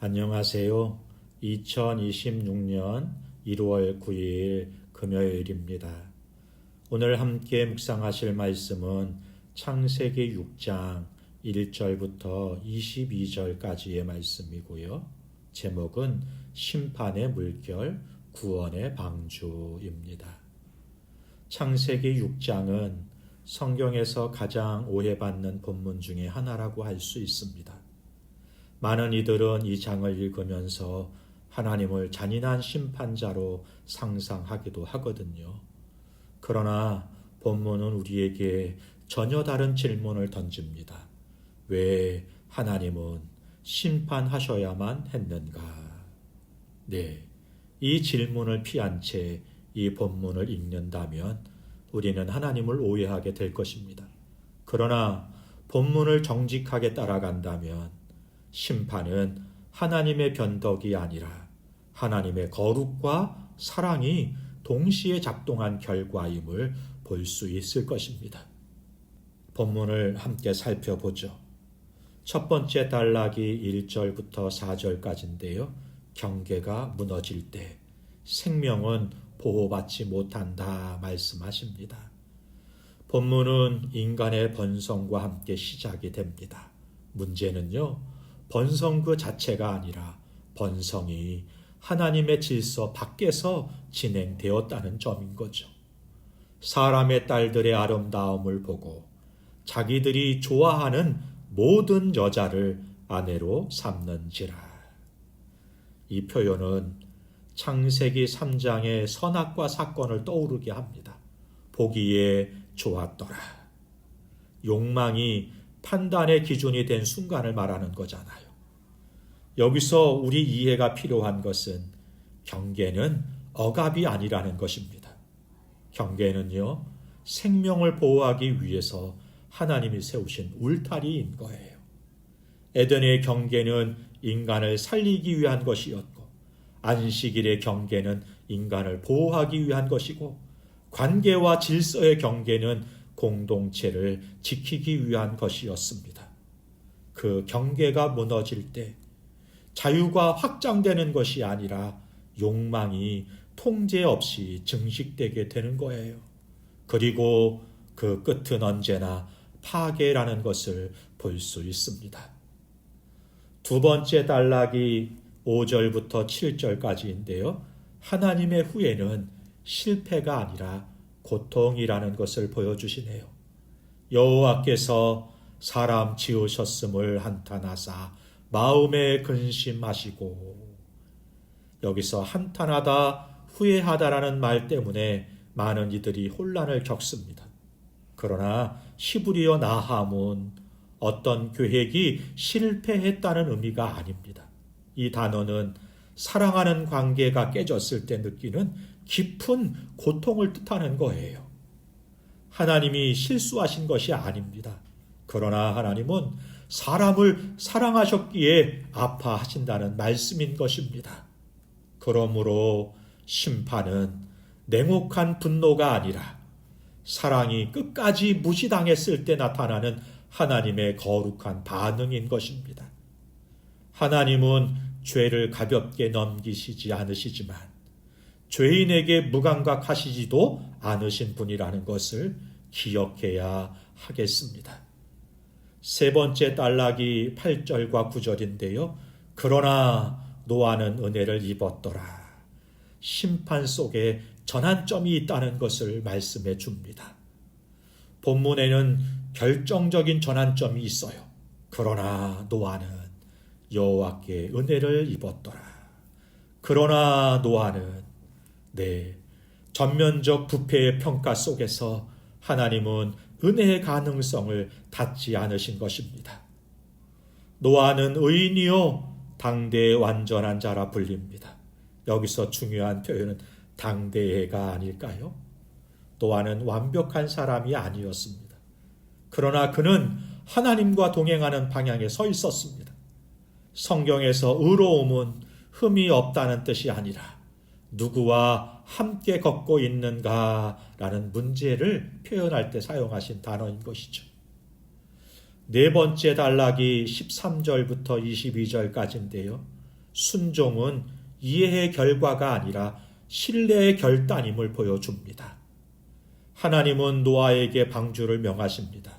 안녕하세요. 2026년 1월 9일 금요일입니다. 오늘 함께 묵상하실 말씀은 창세기 6장 1절부터 22절까지의 말씀이고요. 제목은 심판의 물결, 구원의 방주입니다. 창세기 6장은 성경에서 가장 오해받는 본문 중에 하나라고 할 수 있습니다. 많은 이들은 이 장을 읽으면서 하나님을 잔인한 심판자로 상상하기도 하거든요. 그러나 본문은 우리에게 전혀 다른 질문을 던집니다. 왜 하나님은 심판하셔야만 했는가? 네. 이 질문을 피한 채 이 본문을 읽는다면 우리는 하나님을 오해하게 될 것입니다. 그러나 본문을 정직하게 따라간다면 심판은 하나님의 변덕이 아니라 하나님의 거룩과 사랑이 동시에 작동한 결과임을 볼 수 있을 것입니다. 본문을 함께 살펴보죠. 첫 번째 단락이 1절부터 4절까지인데요. 경계가 무너질 때 생명은 보호받지 못한다 말씀하십니다. 본문은 인간의 번성과 함께 시작이 됩니다. 문제는요, 번성 그 자체가 아니라 번성이 하나님의 질서 밖에서 진행되었다는 점인 거죠. 사람의 딸들의 아름다움을 보고 자기들이 좋아하는 모든 여자를 아내로 삼는지라. 이 표현은 창세기 3장의 선악과 사건을 떠오르게 합니다. 보기에 좋았더라. 욕망이 판단의 기준이 된 순간을 말하는 거잖아요. 여기서 우리 이해가 필요한 것은 경계는 억압이 아니라는 것입니다. 경계는요, 생명을 보호하기 위해서 하나님이 세우신 울타리인 거예요. 에덴의 경계는 인간을 살리기 위한 것이었고, 안식일의 경계는 인간을 보호하기 위한 것이고, 관계와 질서의 경계는 공동체를 지키기 위한 것이었습니다. 그 경계가 무너질 때 자유가 확장되는 것이 아니라 욕망이 통제 없이 증식되게 되는 거예요. 그리고 그 끝은 언제나 파괴라는 것을 볼 수 있습니다. 두 번째 단락이 5절부터 7절까지인데요. 하나님의 후회는 실패가 아니라 고통이라는 것을 보여주시네요. 여호와께서 사람 지으셨음을 한탄하사 마음에 근심하시고 여기서 한탄하다 후회하다라는 말 때문에 많은 이들이 혼란을 겪습니다. 그러나 시브리어 나함은 어떤 계획이 실패했다는 의미가 아닙니다. 이 단어는 사랑하는 관계가 깨졌을 때 느끼는 깊은 고통을 뜻하는 거예요. 하나님이 실수하신 것이 아닙니다. 그러나 하나님은 사람을 사랑하셨기에 아파하신다는 말씀인 것입니다. 그러므로 심판은 냉혹한 분노가 아니라 사랑이 끝까지 무시당했을 때 나타나는 하나님의 거룩한 반응인 것입니다. 하나님은 죄를 가볍게 넘기시지 않으시지만 죄인에게 무감각하시지도 않으신 분이라는 것을 기억해야 하겠습니다. 세 번째 단락이 8절과 9절인데요. 그러나 노아는 은혜를 입었더라. 심판 속에 전환점이 있다는 것을 말씀해 줍니다. 본문에는 결정적인 전환점이 있어요. 그러나 노아는 여호와께 은혜를 입었더라. 그러나 노아는 네 전면적 부패의 평가 속에서 하나님은 은혜의 가능성을 닫지 않으신 것입니다. 노아는 의인이요 당대의 완전한 자라 불립니다. 여기서 중요한 표현은 당대해가 아닐까요? 노아는 완벽한 사람이 아니었습니다. 그러나 그는 하나님과 동행하는 방향에 서 있었습니다. 성경에서 의로움은 흠이 없다는 뜻이 아니라 누구와 함께 걷고 있는가라는 문제를 표현할 때 사용하신 단어인 것이죠. 네 번째 단락이 13절부터 22절까지인데요. 순종은 이해의 결과가 아니라 신뢰의 결단임을 보여줍니다. 하나님은 노아에게 방주를 명하십니다.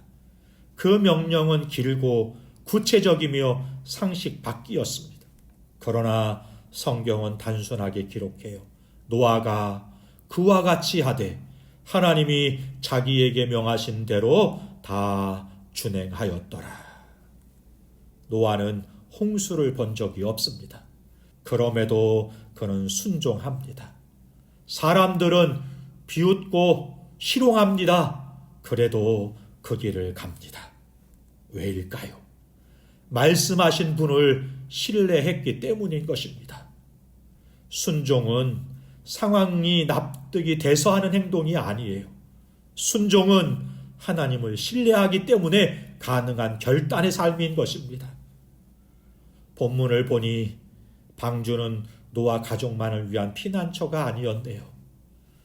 그 명령은 길고 구체적이며 상식 밖이었습니다. 그러나 성경은 단순하게 기록해요. 노아가 그와 같이 하되 하나님이 자기에게 명하신 대로 다 준행하였더라. 노아는 홍수를 본 적이 없습니다. 그럼에도 그는 순종합니다. 사람들은 비웃고 희롱합니다. 그래도 그 길을 갑니다. 왜일까요? 말씀하신 분을 신뢰했기 때문인 것입니다. 순종은 상황이 납득이 돼서 하는 행동이 아니에요. 순종은 하나님을 신뢰하기 때문에 가능한 결단의 삶인 것입니다. 본문을 보니 방주는 노아 가족만을 위한 피난처가 아니었네요.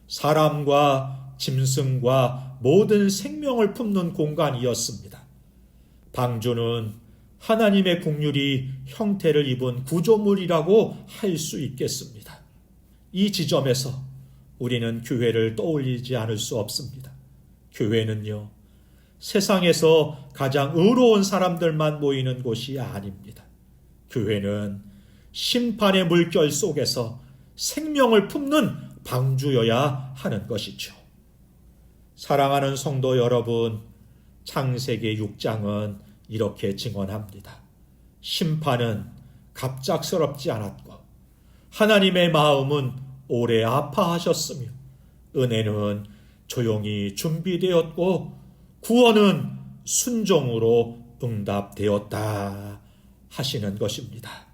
사람과 짐승과 모든 생명을 품는 공간이었습니다. 방주는 하나님의 국률이 형태를 입은 구조물이라고 할 수 있겠습니다. 이 지점에서 우리는 교회를 떠올리지 않을 수 없습니다. 교회는요, 세상에서 가장 의로운 사람들만 모이는 곳이 아닙니다. 교회는 심판의 물결 속에서 생명을 품는 방주여야 하는 것이죠. 사랑하는 성도 여러분, 창세기 6장은 이렇게 증언합니다. 심판은 갑작스럽지 않았고 하나님의 마음은 오래 아파하셨으며 은혜는 조용히 준비되었고 구원은 순종으로 응답되었다 하시는 것입니다.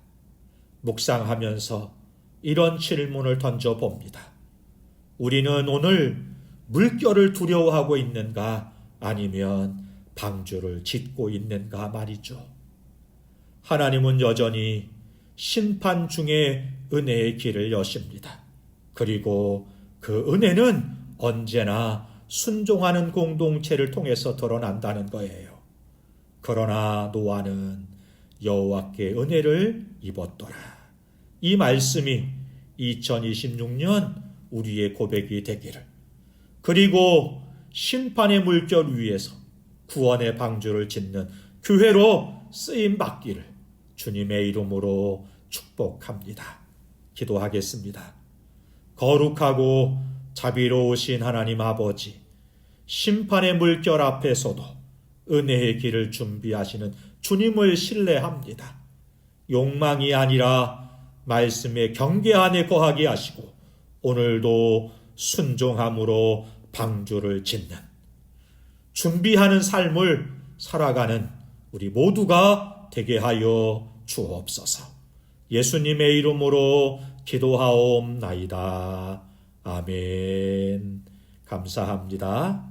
묵상하면서 이런 질문을 던져 봅니다. 우리는 오늘 물결을 두려워하고 있는가 아니면 방주를 짓고 있는가 말이죠. 하나님은 여전히 심판 중에 은혜의 길을 여십니다. 그리고 그 은혜는 언제나 순종하는 공동체를 통해서 드러난다는 거예요. 그러나 노아는 여호와께 은혜를 입었더라. 이 말씀이 2026년 우리의 고백이 되기를 그리고 심판의 물결 위에서 구원의 방주를 짓는 교회로 쓰임 받기를 주님의 이름으로 축복합니다. 기도하겠습니다. 거룩하고 자비로우신 하나님 아버지, 심판의 물결 앞에서도 은혜의 길을 준비하시는 주님을 신뢰합니다. 욕망이 아니라 말씀의 경계 안에 거하게 하시고 오늘도 순종함으로 방주를 짓는 준비하는 삶을 살아가는 우리 모두가 되게 하여 주옵소서. 예수님의 이름으로 기도하옵나이다. 아멘. 감사합니다.